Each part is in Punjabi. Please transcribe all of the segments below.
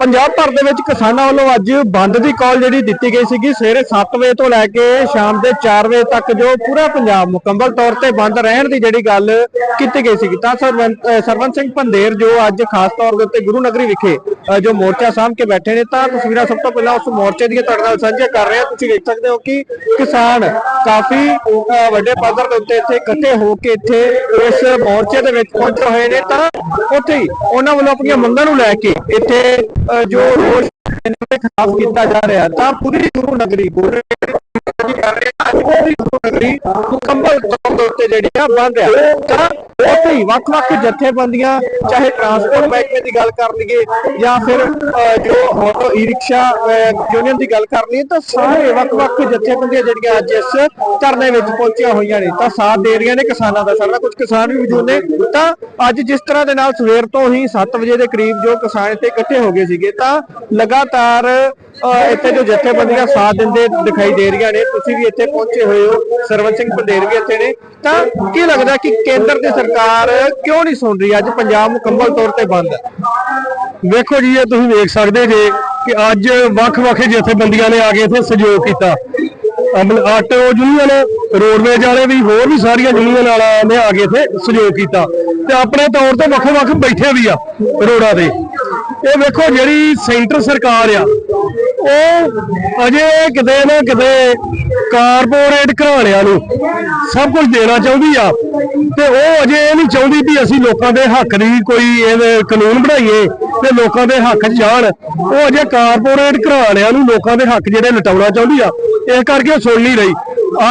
ਪੰਜਾਬ ਭਰ ਦੇ ਵਿੱਚ ਕਿਸਾਨਾਂ ਵੱਲੋਂ ਅੱਜ ਬੰਦ ਦੀ ਕਾਲ ਜਿਹੜੀ ਦਿੱਤੀ ਗਈ ਸੀਗੀ, ਸਵੇਰੇ 7 ਵਜੇ ਤੋਂ ਲੈ ਕੇ ਸ਼ਾਮ ਦੇ 4 ਵਜੇ ਤੱਕ ਜੋ ਪੂਰਾ ਪੰਜਾਬ ਮੁਕੰਮਲ ਤੌਰ ਤੇ ਬੰਦ ਰਹਿਣ ਦੀ ਜਿਹੜੀ ਗੱਲ ਕੀਤੀ ਗਈ ਸੀਗੀ। ਤਾਂ ਸਰਵੰਤ ਸਰਵੰਤ ਸਿੰਘ ਪੰਦੇਰ ਜੋ ਅੱਜ ਖਾਸ ਤੌਰ ਦੇ ਉੱਤੇ ਗੁਰੂ ਨਗਰੀ ਵਿਖੇ ਜੋ ਮੋਰਚਾ ਸਾਹਮ ਕੇ ਬੈਠੇ ਨੇ, ਤਾਂ ਤਸਵੀਰਾਂ ਸਭ ਤੋਂ ਪਹਿਲਾਂ ਉਸ ਮੋਰਚੇ ਦੀਆਂ ਤੁਹਾਡੇ ਨਾਲ ਸਾਂਝੀਆਂ ਕਰ ਰਹੇ ਹਾਂ। ਤੁਸੀਂ ਦੇਖ ਸਕਦੇ ਹੋ ਕਿ ਕਿਸਾਨ ਕਾਫੀ ਵੱਡੇ ਪੱਧਰ ਦੇ ਉੱਤੇ ਇੱਥੇ ਇਕੱਠੇ ਹੋ ਕੇ ਇੱਥੇ ਇਸ ਮੋਰਚੇ ਦੇ ਵਿੱਚ ਪਹੁੰਚੇ ਹੋਏ ਨੇ। ਤਾਂ ਉੱਥੇ ਹੀ ਉਹਨਾਂ ਵੱਲੋਂ ਆਪਣੀਆਂ ਮੰਗਾਂ ਨੂੰ ਲੈ ਕੇ ਇੱਥੇ ਜੋ ਰੋਸ ਇਹਨਾਂ ਦੇ ਖਿਲਾਫ ਕੀਤਾ ਜਾ ਰਿਹਾ, ਤਾਂ ਪੂਰੀ ਗੁਰੂ ਨਗਰੀ, ਗੁਰੂ ਕਰ ਰਹੇ ਆ, ਅੱਜ ਪੂਰੀ ਗੁਰੂ ਨਗਰੀ ਮੁਕੰਮਲ ਉੱਤੇ ਜਿਹੜੀ ਬੰਦ ਆ, ਤਾਂ ਉੱਥੇ ਹੀ ਵੱਖ-ਵੱਖ ਜਥੇਬੰਦੀਆਂ, ਚਾਹੇ ਟਰਾਂਸਪੋਰਟ ਮਹਿਕਮੇ ਦੀ ਗੱਲ ਕਰ ਲਈਏ ਜਾਂ ਫਿਰ ਜੋ ਆਟੋ ਈ ਰਿਕਸ਼ਾ ਯੂਨੀਅਨ ਦੀ ਗੱਲ ਕਰ ਲਈਏ ਤਾਂ ਸਾਰੇ ਵੱਖ-ਵੱਖ ਜਥੇਬੰਦੀਆਂ ਜਿਹੜੀਆਂ ਅੱਜ ਇਸ ਧਰਨੇ ਵਿੱਚ ਪਹੁੰਚੀਆਂ ਹੋਈਆਂ ਨੇ, ਤਾਂ ਸਾਥ ਦੇ ਰਹੀਆਂ ਨੇ ਕਿਸਾਨਾਂ ਦਾ ਸਾਡਾ ਕੁਝ ਕਿਸਾਨ ਵੀ ਮੌਜੂਦ ਨੇ, ਤਾਂ ਅੱਜ ਜਿਸ ਤਰ੍ਹਾਂ ਦੇ ਨਾਲ ਸਵੇਰ ਤੋਂ ਹੀ 7 ਵਜੇ ਦੇ ਕਰੀਬ ਜੋ ਕਿਸਾਨ ਇੱਥੇ ਇਕੱਠੇ ਹੋ ਗਏ ਸੀਗੇ, ਤਾਂ ਲਗਾਤਾਰ ਇੱਥੇ ਜੋ ਜਥੇਬੰਦੀਆਂ ਸਾਥ ਦਿੰਦੇ ਦਿਖਾਈ ਦੇ ਰਹੀਆਂ ਨੇ। ਤੁਸੀਂ ਵੀ ਇੱਥੇ ਪਹੁੰਚੇ ਹੋਏ ਹੋ। ਸਰਵਨ ਸਿੰਘ ਪੰਦੇਰ ਵੀ ਇੱਥੇ ਨੇ। ਤਾਂ ਕੀ ਲੱਗਦਾ ਕਿ ਕੇਂਦਰ ਦੀ ਸਰਕਾਰ ਕਿਉਂ ਨਹੀਂ ਸੁਣ ਰਹੀ? ਅੱਜ ਪੰਜਾਬ ਮੁਕੰਮਲ ਤੌਰ ਤੇ ਬੰਦ ਹੈ। ਵੇਖੋ ਜੀ, ਇਹ ਤੁਸੀਂ ਵੇਖ ਸਕਦੇ ਜੇ ਕਿ ਅੱਜ ਵੱਖ-ਵੱਖ ਜਥੇਬੰਦੀਆਂ ਨੇ ਆ ਕੇ ਇੱਥੇ ਸਹਿਯੋਗ ਕੀਤਾ। ਅਮਲ ਆਟੋ ਯੂਨੀਅਨ, ਰੋਡਵੇਜ ਵਾਲੇ ਵੀ, ਹੋਰ ਵੀ ਸਾਰੀਆਂ ਯੂਨੀਅਨ ਵਾਲਿਆਂ ਨੇ ਆ ਕੇ ਇੱਥੇ ਸਹਿਯੋਗ ਕੀਤਾ। ਤੇ ਆਪਣੇ ਤੌਰ ਤੇ ਵੱਖ-ਵੱਖ ਬੈਠੇ ਵੀ ਆ ਰੋਡਾਂ ਤੇ। ਇਹ ਵੇਖੋ, ਜਿਹੜੀ ਸੈਂਟਰ ਸਰਕਾਰ ਆ ਉਹ ਅਜੇ ਕਿਤੇ ਨਾ ਕਿਤੇ ਕਾਰਪੋਰੇਟ ਘਰਾਣਿਆਂ ਨੂੰ ਸਭ ਕੁਝ ਦੇਣਾ ਚਾਹੁੰਦੀ ਆ। ਤੇ ਉਹ ਅਜੇ ਇਹ ਨਹੀਂ ਚਾਹੁੰਦੀ ਵੀ ਅਸੀਂ ਲੋਕਾਂ ਦੇ ਹੱਕ ਦੀ ਕੋਈ ਇਹ ਕਾਨੂੰਨ ਬਣਾਈਏ ਤੇ ਲੋਕਾਂ ਦੇ ਹੱਕ 'ਚ ਜਾਣ। ਉਹ ਅਜੇ ਕਾਰਪੋਰੇਟ ਘਰਾਣਿਆਂ ਨੂੰ ਲੋਕਾਂ ਦੇ ਹੱਕ ਜਿਹੜੇ ਲਟਾਉਣਾ ਚਾਹੁੰਦੀ ਆ। ਇਸ ਕਰਕੇ ਉਹ ਸੁਣ ਨਹੀਂ ਰਹੀ।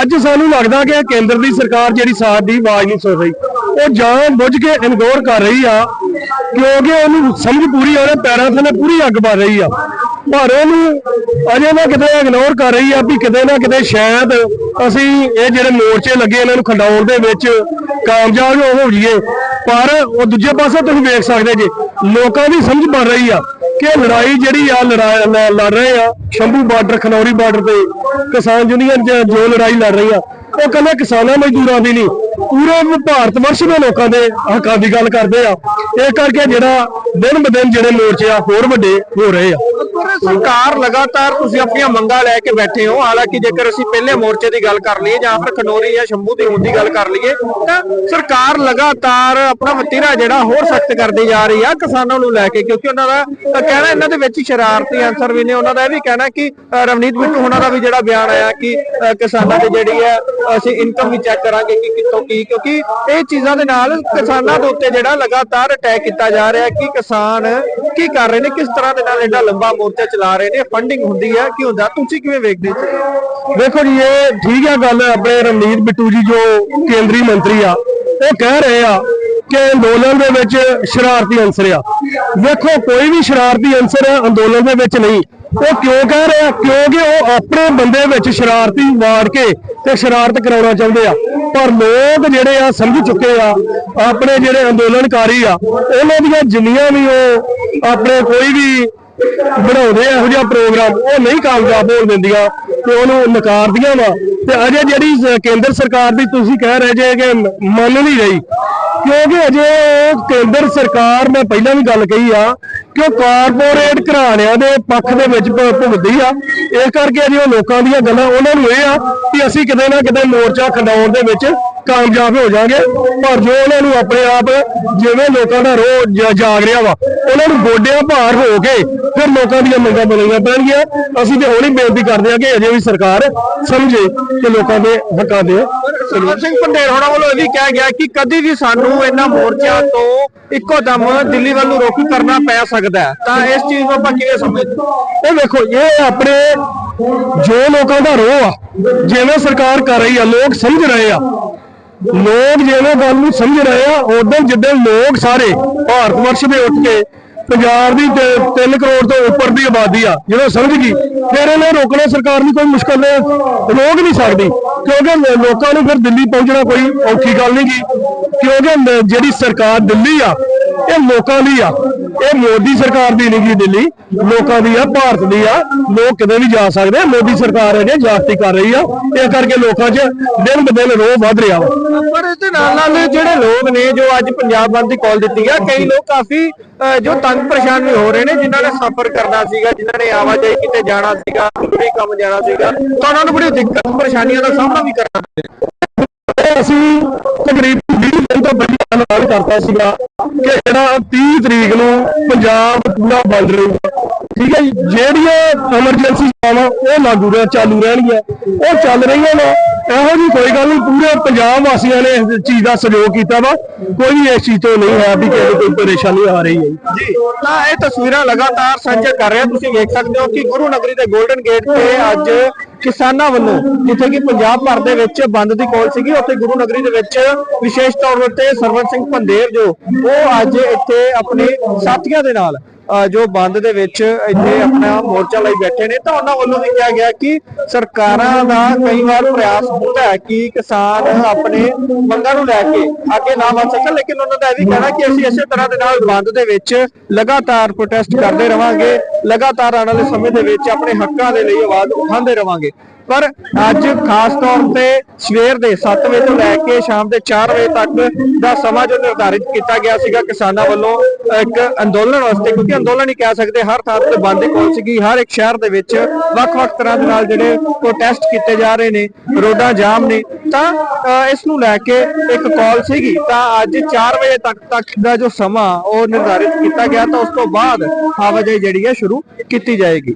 ਅੱਜ ਸਾਨੂੰ ਲੱਗਦਾ ਕਿ ਕੇਂਦਰ ਦੀ ਸਰਕਾਰ ਜਿਹੜੀ ਸਾਥ ਦੀ ਆਵਾਜ਼ ਨਹੀਂ ਸੁਣ ਰਹੀ। ਉਹ ਜਾਣ ਬੁੱਝ ਕੇ ਇਗਨੋਰ ਕਰ ਰਹੀ ਆ। ਕਿਉਂਕਿ ਉਹਨੂੰ ਸਮਝ ਪੂਰੀ ਆ, ਉਹਦੇ ਪੈਰਾਂ ਥੱਲੇ ਪੂਰੀ ਅੱਗ ਬਾਲ ਰਹੀ ਆ। ਪਰ ਉਹਨੂੰ। ਅਜੇ ਨਾ ਕਿਤੇ ਇਗਨੋਰ ਕਰ ਰਹੀ ਆ ਵੀ ਕਿਤੇ ਨਾ ਕਿਤੇ ਸ਼ਾਇਦ ਅਸੀਂ ਇਹ ਜਿਹੜੇ ਮੋਰਚੇ ਲੱਗੇ ਇਹਨਾਂ ਨੂੰ ਖੰਡਾਉਣ ਦੇ ਵਿੱਚ ਕਾਮਯਾਬ ਹੋ ਜਾਈਏ। ਪਰ ਉਹ ਦੂਜੇ ਪਾਸੇ ਤੁਸੀਂ ਵੇਖ ਸਕਦੇ ਜੇ, ਲੋਕਾਂ ਦੀ ਸਮਝ ਬਣ ਰਹੀ ਆ ਕਿ ਲੜਾਈ ਜਿਹੜੀ ਆ, ਲੜਾ- ਲ- ਲੜ ਰਹੇ ਆ, ਸ਼ੰਭੂ ਬਾਰਡਰ, ਖਨੌਰੀ ਬਾਰਡਰ ਤੇ ਕਿਸਾਨ ਯੂਨੀਅਨ ਜੋ ਲੜਾਈ ਲੜ ਰਹੀ ਆ, ਉਹ ਕੱਲੇ ਕਿਸਾਨਾਂ ਮਜ਼ਦੂਰਾਂ ਦੀ ਨਹੀਂ, ਪੂਰੇ ਭਾਰਤ ਵਰਸ਼ ਦੇ ਲੋਕਾਂ ਦੇ ਹੱਕਾਂ ਦੀ ਗੱਲ ਕਰਦੇ ਆ। ਇਹ ਕਰਕੇ ਜਿਹੜਾ ਦਿਨ ਬ ਦਿਨ ਜਿਹੜੇ ਮੋਰਚੇ ਆ ਹੋਰ ਵੱਡੇ ਹੋ ਰਹੇ ਆ। ਸਰਕਾਰ ਲਗਾਤਾਰ ਤੁਸੀਂ ਆਪਣੀਆਂ ਮੰਗਾਂ ਲੈ ਕੇ ਬੈਠੇ ਹੋ, ਹਾਲਾਂਕਿ ਜੇਕਰ ਅਸੀਂ ਪਹਿਲੇ ਮੋਰਚੇ ਦੀ ਗੱਲ ਕਰ ਲਈਏ ਜਾਂ ਫਿਰ ਖਨੋਰੀ ਜਾਂ ਸ਼ੰਭੂ ਦੀ ਹੁਣ ਦੀ ਗੱਲ ਕਰ ਲਈਏ, ਤਾਂ ਸਰਕਾਰ ਲਗਾਤਾਰ ਆਪਣਾ ਵਤੀਰਾ ਜਿਹੜਾ ਹੋਰ ਸਖਤ ਕਰਦੀ ਜਾ ਰਹੀ ਆ ਕਿਸਾਨਾਂ ਨੂੰ ਲੈ ਕੇ, ਕਿਉਂਕਿ ਉਹਨਾਂ ਦਾ ਕਹਿਣਾ ਇਹਨਾਂ ਦੇ ਵਿੱਚ ਸ਼ਰਾਰਤੀ ਅੰਸਰ ਵੀ ਨੇ, ਉਹਨਾਂ ਦਾ ਇਹ ਵੀ ਕਹਿਣਾ ਕਿ ਰਵਨੀਤ ਬਿੱਟੂ ਉਹਨਾਂ ਦਾ ਵੀ ਜਿਹੜਾ ਬਿਆਨ ਆਇਆ ਕਿ ਕਿਸਾਨਾਂ ਦੀ ਜਿਹੜੀ ਹੈ, ਅਸੀਂ ਇਨਕਮ ਵੀ ਚੈੱਕ ਕਰਾਂਗੇ ਕਿ ਕਿੱਥੋਂ ਕੀ, ਕਿਉਂਕਿ ਇਹ ਚੀਜ਼ਾਂ ਦੇ ਨਾਲ ਕਿਸਾਨਾਂ ਦੇ ਉੱਤੇ ਜਿਹੜਾ ਲਗਾਤਾਰ ਅਟੈਕ ਕੀਤਾ ਜਾ ਰਿਹਾ ਕਿ ਕਿਸਾਨ ਕੀ ਕਰ ਰਹੇ ਨੇ, ਕਿਸ ਤਰ੍ਹਾਂ ਦੇ ਨਾਲ ਐਡਾ ਲੰਬਾ ਮੋਰਚਾ ਚਲਾ ਰਹੇ ਨੇ ਫੰਡਿੰਗ ਹੁੰਦੀ ਹੈ ਕੀ ਹੁੰਦਾ? ਤੁਸੀਂ ਕਿਵੇਂ ਵੇਖਦੇ ਹੋ ਦੇਖੋ ਜੀ, ਇਹ ਠੀਕ ਹੈ ਗੱਲ, ਆਪਣੇ ਰਮਨੀਤ ਬਿੱਟੂ ਜੀ ਜੋ ਕੇਂਦਰੀ ਮੰਤਰੀ ਆ, ਉਹ ਕਹਿ ਰਹੇ ਆ ਕਿ ਅੰਦੋਲਨ ਦੇ ਵਿੱਚ ਸ਼ਰਾਰਤੀ ਅੰਸਰ ਆ। ਵੇਖੋ, ਕੋਈ ਵੀ ਸ਼ਰਾਰਤੀ ਅੰਸਰ ਅੰਦੋਲਨ ਦੇ ਵਿੱਚ ਨਹੀਂ। ਉਹ ਕਿਉਂ ਕਹਿ ਰਹੇ ਆ? ਕਿਉਂਕਿ ਉਹ ਆਪਣੇ ਬੰਦੇ ਵਿੱਚ ਸ਼ਰਾਰਤੀ ਵਾੜ ਕੇ ਤੇ ਸ਼ਰਾਰਤ ਕਰਾਉਣਾ ਚਾਹੁੰਦੇ ਆ। ਪਰ ਲੋਕ ਜਿਹੜੇ ਆ, ਸਮਝ ਚੁੱਕੇ ਆ, ਆਪਣੇ ਜਿਹੜੇ ਅੰਦੋਲਨਕਾਰੀ ਆ, ਉਹਨਾਂ ਦੀਆਂ ਜਿੰਨੀਆਂ ਵੀ ਉਹ ਆਪਣੇ ਕੋਈ ਵੀ ਬਣਾਉਂਦੇ ਇਹੋ ਜਿਹਾ ਪ੍ਰੋਗਰਾਮ ਉਹ ਨਹੀਂ ਕਾਮਯਾਬ ਹੋਣ ਦਿੰਦੀਆਂ ਤੇ ਉਹਨੂੰ ਨਕਾਰਦੀਆਂ ਵਾ। ਤੇ ਅਜੇ ਜਿਹੜੀ ਕੇਂਦਰ ਸਰਕਾਰ ਦੀ ਤੁਸੀਂ ਕਹਿ ਰਹੇ ਜੇ ਕਿ ਮੰਨ ਨਹੀਂ ਰਹੀ, ਕਿਉਂਕਿ ਅਜੇ ਉਹ ਕੇਂਦਰ ਸਰਕਾਰ, ਮੈਂ ਪਹਿਲਾਂ ਵੀ ਗੱਲ ਕਹੀ ਆ ਕਿ ਉਹ ਕਾਰਪੋਰੇਟ ਘਰਾਣਿਆਂ ਦੇ ਪੱਖ ਦੇ ਵਿੱਚ ਭ- ਆ। ਇਸ ਕਰਕੇ ਅਜੇ ਉਹ ਲੋਕਾਂ ਦੀਆਂ ਗੱਲਾਂ, ਉਹਨਾਂ ਨੂੰ ਇਹ ਆ ਕਿ ਅਸੀਂ ਕਿਤੇ ਨਾ ਕਿਤੇ ਮੋਰਚਾ ਖੰਡਾਉਣ ਦੇ ਵਿੱਚ ਕਾਮਯਾਬ ਹੋ ਜਾਾਂਗੇ ਪਰ ਜੋ ਉਹਨਾਂ ਨੂੰ ਆਪਣੇ ਆਪ ਜਿਵੇਂ ਲੋਕਾਂ ਦਾ ਰੋਹ ਜਾਗ ਰਿਹਾ ਵਾ ਉਹਨਾਂ ਨੂੰ ਗੋਡਿਆਂ ਭਾਰ ਹੋ ਕੇ ਫਿਰ ਲੋਕਾਂ ਦੀਆਂ ਮੰਗਾਂ ਬਦਲਣੀਆਂ ਪੈਣਗੀਆਂ। ਅਸੀਂ ਤੇ ਹੁਣ ਬੇਨਤੀ ਕਰਦੇ ਹਾਂ ਕਿ ਅਜੇ ਵੀ ਸਰਕਾਰ ਸਮਝੇ ਕਿ ਲੋਕਾਂ ਦੇ ਹੱਕਾਂ ਦੇ। ਸਰਵਨ ਸਿੰਘ ਪੰਡੇਰ ਹੋਣਾ ਵੱਲੋਂ ਇਹ ਵੀ ਕਿਹਾ ਗਿਆ ਕਿ ਕਦੀ ਵੀ ਸਾਨੂੰ ਇਹਨਾਂ ਮੋਰਚਿਆਂ ਤੋਂ ਇੱਕੋ ਦਮ ਦਿੱਲੀ ਵੱਲ ਨੂੰ ਰੁਖ ਕਰਨਾ ਪੈ ਸਕਦਾ ਹੈ। ਤਾਂ ਇਸ ਚੀਜ਼ ਨੂੰ ਆਪਾਂ ਕਿਵੇਂ ਸਮਝਦੇ? ਇਹ ਵੇਖੋ ਇਹ ਆਪਣੇ ਜੋ ਲੋਕਾਂ ਦਾ ਰੋਹ ਆ ਜਿਵੇਂ ਸਰਕਾਰ ਕਰ ਰਹੀ ਆ ਲੋਕ ਸਮਝ ਰਹੇ ਆ ਲੋਕ ਜਿਹੜੇ ਗੱਲ ਨੂੰ ਸਮਝ ਰਹੇ ਆ, ਉਦੋਂ ਜਿੱਦਾਂ ਲੋਕ ਸਾਰੇ ਭਾਰਤ ਵਰਸ਼ ਦੇ ਉੱਠ ਕੇ ਪੰਜਾਬ ਦੀ 3 ਕਰੋੜ ਤੋਂ ਉੱਪਰ ਦੀ ਆਬਾਦੀ ਆ, ਜਦੋਂ ਸਮਝ ਗਈ, ਫਿਰ ਇਹਨੇ ਰੋਕਣਾ ਸਰਕਾਰ ਨੂੰ ਕੋਈ ਮੁਸ਼ਕਲ ਨਹੀਂ, ਰੋਕ ਨਹੀਂ ਸਕਦੀ, ਕਿਉਂਕਿ ਲੋਕਾਂ ਨੂੰ ਫਿਰ ਦਿੱਲੀ ਪਹੁੰਚਣਾ ਕੋਈ ਔਖੀ ਗੱਲ ਨਹੀਂ ਗੀ। ਕਿਉਂਕਿ ਜਿਹੜੀ ਸਰਕਾਰ ਦਿੱਲੀ ਆ ਇਹ ਲੋਕਾਂ ਦੀ ਆ। ਇਹ ਮੋਦੀ ਸਰਕਾਰ ਦੀ ਨਹੀਂ ਦਿੱਲੀ। ਲੋਕਾਂ ਦੀ ਆ ਭਾਰਤ ਦੀ ਆ। ਲੋਕ ਕਿਤੇ ਵੀ ਜਾ ਸਕਦੇ ਆ। ਮੋਦੀ ਸਰਕਾਰ ਹੈ ਜੇ ਜਾਗਤੀ ਕਰ ਰਹੀ ਆ। ਇਸ ਕਰਕੇ ਲੋਕਾਂ 'ਚ ਦਿਨ ਬ ਦਿਨ ਰੋਹ ਵੱਧ ਰਿਹਾ ਵਾ। ਪਰ ਇਹਦੇ ਨਾਲ ਨਾਲ ਜਿਹੜੇ ਲੋਕ ਨੇ ਜੋ ਅੱਜ ਪੰਜਾਬ ਬੰਦ ਦੀ ਕਾਲ ਦਿੱਤੀ ਹੈ ਕਈ ਲੋਕ ਕਾਫੀ ਜੋ ਤੰਗ ਪਰੇਸ਼ਾਨ ਵੀ ਹੋ ਰਹੇ ਨੇ ਜਿਨ੍ਹਾਂ ਨੇ ਸਫ਼ਰ ਕਰਨਾ ਸੀਗਾ ਜਿਨ੍ਹਾਂ ਨੇ ਆਵਾਜਾਈ ਕਿਤੇ ਜਾਣਾ ਸੀਗਾ ਜ਼ਰੂਰੀ ਕੰਮ ਜਾਣਾ ਸੀਗਾ ਤਾਂ ਉਹਨਾਂ ਨੂੰ ਬੜੀ ਦਿੱਕਤ ਪਰੇਸ਼ਾਨੀਆਂ ਦਾ ਸਾਹਮਣਾ ਵੀ ਕਰਨਾ ਪਿਆ ਅਸੀਂ ਤਕਰੀਬਨ 20 ਦਿਨ ਬੜੀ ਐਲਾਨ ਕਰਤਾ ਸੀਗਾ ਕਿ ਜਿਹੜਾ 30 ਤਰੀਕ ਨੂੰ ਪੰਜਾਬ ਪੂਰਾ ਬੰਦ ਰਹੂਗਾ। ਠੀਕ ਹੈ ਜੀ? ਜਿਹੜੀਆਂ ਐਮਰਜੈਂਸੀ ਸੇਵਾਵਾਂ ਉਹ ਲਾਗੂ ਰਹਿ, ਚਾਲੂ ਰਹਿਣਗੀਆਂ। ਉਹ ਚੱਲ ਰਹੀਆਂ ਨੇ ਇਹੋ ਜੀ ਕੋਈ ਗੱਲ ਨਹੀਂ, ਪੂਰੇ ਪੰਜਾਬ ਵਾਸੀਆਂ ਨੇ ਇਸ ਚੀਜ਼ ਦਾ ਸਹਿਯੋਗ ਕੀਤਾ ਵਾ। ਕੋਈ ਵੀ ਇਸ ਚੀਜ਼ ਤੋਂ ਨਹੀਂ ਹੈ ਵੀ ਕਿਸੇ ਕੋਈ ਪਰੇਸ਼ਾਨੀ ਆ ਰਹੀ ਹੈ। ਜੀ ਤਾਂ ਇਹ ਤਸਵੀਰਾਂ ਲਗਾਤਾਰ ਸਾਂਝਾ ਕਰ ਰਹੇ ਤੁਸੀਂ ਵੇਖ ਸਕਦੇ ਹੋ ਕਿ ਗੁਰੂ ਨਗਰੀ ਦੇ 골ਡਨ ਗੇਟ ਤੇ ਅੱਜ ਕਿਸਾਨਾਂ ਵੱਲੋਂ ਜਿੱਥੇ ਕਿ ਪੰਜਾਬ ਭਰ ਦੇ ਵਿੱਚ ਬੰਦ ਦੀ ਕਾਲ ਸੀਗੀ, ਉੱਥੇ ਗੁਰੂ ਨਗਰੀ ਦੇ ਵਿੱਚ ਵਿਸ਼ੇਸ਼ ਤੌਰ ਉੱਤੇ ਸਰਵਨ ਸਿੰਘ ਪੰਦੇਰ ਜੋ, ਉਹ ਅੱਜ ਇੱਥੇ ਆਪਣੇ ਸਾਥੀਆਂ ਦੇ ਨਾਲ ਜੋ ਬੰਦ ਦੇ ਵਿੱਚ ਇੱਥੇ ਆਪਣਾ ਮੋਰਚਾ ਲਈ ਬੈਠੇ ਨੇ, ਤਾਂ ਉਹਨਾਂ ਵੱਲੋਂ ਵੀ ਕਿਹਾ ਗਿਆ ਕਿ ਸਰਕਾਰਾਂ ਦਾ ਕਈ ਵਾਰ ਪ੍ਰਯਾਸ ਹੁੰਦਾ ਹੈ ਕਿ ਕਿਸਾਨ ਆਪਣੇ ਮੰਗਾਂ ਨੂੰ ਲੈ ਕੇ ਅੱਗੇ ਨਾ ਵਧ ਸਕਣ, ਲੇਕਿਨ ਉਹਨਾਂ ਦਾ ਇਹ ਵੀ ਕਹਿਣਾ ਕਿ ਅਸੀਂ ਇਸੇ ਤਰ੍ਹਾਂ ਦੇ ਨਾਲ ਬੰਦ ਦੇ ਵਿੱਚ ਲਗਾਤਾਰ ਪ੍ਰੋਟੈਸਟ ਕਰਦੇ ਰਵਾਂਗੇ, ਲਗਾਤਾਰ ਆਉਣ ਵਾਲੇ ਸਮੇਂ ਦੇ ਵਿੱਚ ਆਪਣੇ ਹੱਕਾਂ ਦੇ ਲਈ ਆਵਾਜ਼ ਉਠਾਉਂਦੇ ਰਵਾਂਗੇ। ਪਰ ਅੱਜ ਖਾਸ ਤੌਰ ਤੇ ਸਵੇਰ ਦੇ 7 ਵਜੇ ਤੋਂ ਲੈ ਕੇ ਸ਼ਾਮ ਦੇ 4 ਵਜੇ ਤੱਕ ਦਾ ਸਮਾਂ ਜੋ ਨਿਰਧਾਰਿਤ ਕੀਤਾ ਗਿਆ ਸੀਗਾ ਕਿਸਾਨਾਂ ਵੱਲੋਂ ਇੱਕ ਅੰਦੋਲਨ ਵਾਸਤੇ ਕਿਉਂਕਿ ਅੰਦੋਲਨ ਹੀ ਕਹਿ ਸਕਦੇ ਹਰ ਥਾਂ ਤੇ ਬੰਦ ਕੋਲ ਸੀਗੀ ਹਰ ਇੱਕ ਸ਼ਹਿਰ ਦੇ ਵਿੱਚ ਵੱਖ-ਵੱਖ ਤਰ੍ਹਾਂ ਦੇ ਨਾਲ ਜਿਹੜੇ ਪ੍ਰੋਟੈਸਟ ਕੀਤੇ ਜਾ ਰਹੇ ਨੇ ਰੋਡਾਂ ਜਾਮ ਨੇ ਤਾਂ ਅ, ਇਸ ਨੂੰ ਲੈ ਕੇ ਇੱਕ ਕਾਲ ਸੀਗੀ ਤਾਂ ਅੱਜ 4 ਵਜੇ ਤੱਕ ਤੱਕ ਦਾ ਜੋ ਸਮਾਂ ਉਹ ਨਿਰਧਾਰਿਤ ਕੀਤਾ ਗਿਆ ਤਾਂ ਉਸ ਤੋਂ ਬਾਅਦ ਆਵਾਜਾਈ ਜਿਹੜੀ ਹੈ ਸ਼ੁਰੂ ਕੀਤੀ ਜਾਏਗੀ।